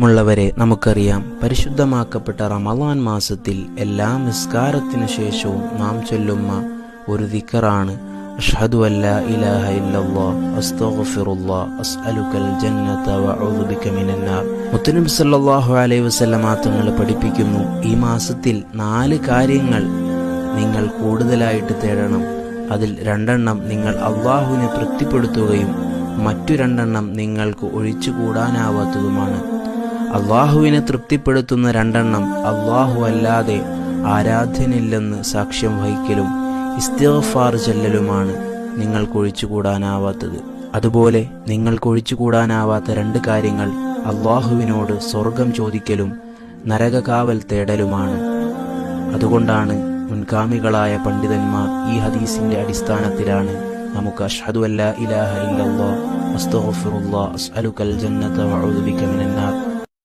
മുള്ളവരെ നമുക്കറിയാം. പരിശുദ്ധമാക്കപ്പെട്ട റമദാൻ മാസത്തിൽ എല്ലാ നിസ്കാരത്തിനു ശേഷവും നാം ചൊല്ലുന്ന ഒരു ദിക്കറാണ്. അഷ്ഹദു ജന്നത മിനന്നാർ സല്ലല്ലാഹു അലൈഹി വസല്ലമ തങ്ങൾ പഠിപ്പിക്കുന്നു ഈ മാസത്തിൽ നാല് കാര്യങ്ങൾ നിങ്ങൾ കൂടുതലായിട്ട് തേടണം. അതിൽ രണ്ടെണ്ണം നിങ്ങൾ അള്ളാഹുവിനെ തൃപ്തിപ്പെടുത്തുകയും മറ്റു രണ്ടെണ്ണം നിങ്ങൾക്ക് ഒഴിച്ചുകൂടാനാവാത്തതുമാണ്. അള്ളാഹുവിനെ തൃപ്തിപ്പെടുത്തുന്ന രണ്ടെണ്ണം അള്ളാഹു അല്ലാതെ ആരാധ്യനില്ലെന്ന് സാക്ഷ്യം വഹിക്കലും ഇസ്തിഫാർ ചെല്ലലുമാണ് നിങ്ങൾക്ക് ഒഴിച്ചുകൂടാനാവാത്തത് അതുപോലെ നിങ്ങൾക്ക് ഒഴിച്ചുകൂടാനാവാത്ത രണ്ട് കാര്യങ്ങൾ അള്ളാഹുവിനോട് സ്വർഗം ചോദിക്കലും നരകകാവൽ തേടലുമാണ്. അതുകൊണ്ടാണ് മുൻഗാമികളായ പണ്ഡിതന്മാർ ഈ ഹദീസിന്റെ അടിസ്ഥാനത്തിലാണ് നമുക്ക് അഷ്ഹദു അല്ലാ ഇലാഹ ഇല്ലല്ലാഹ് അസ്തഗ്ഫിറുല്ലാഹ് അസ്അലുക്കൽ ജന്നത വഅഊദു ബിക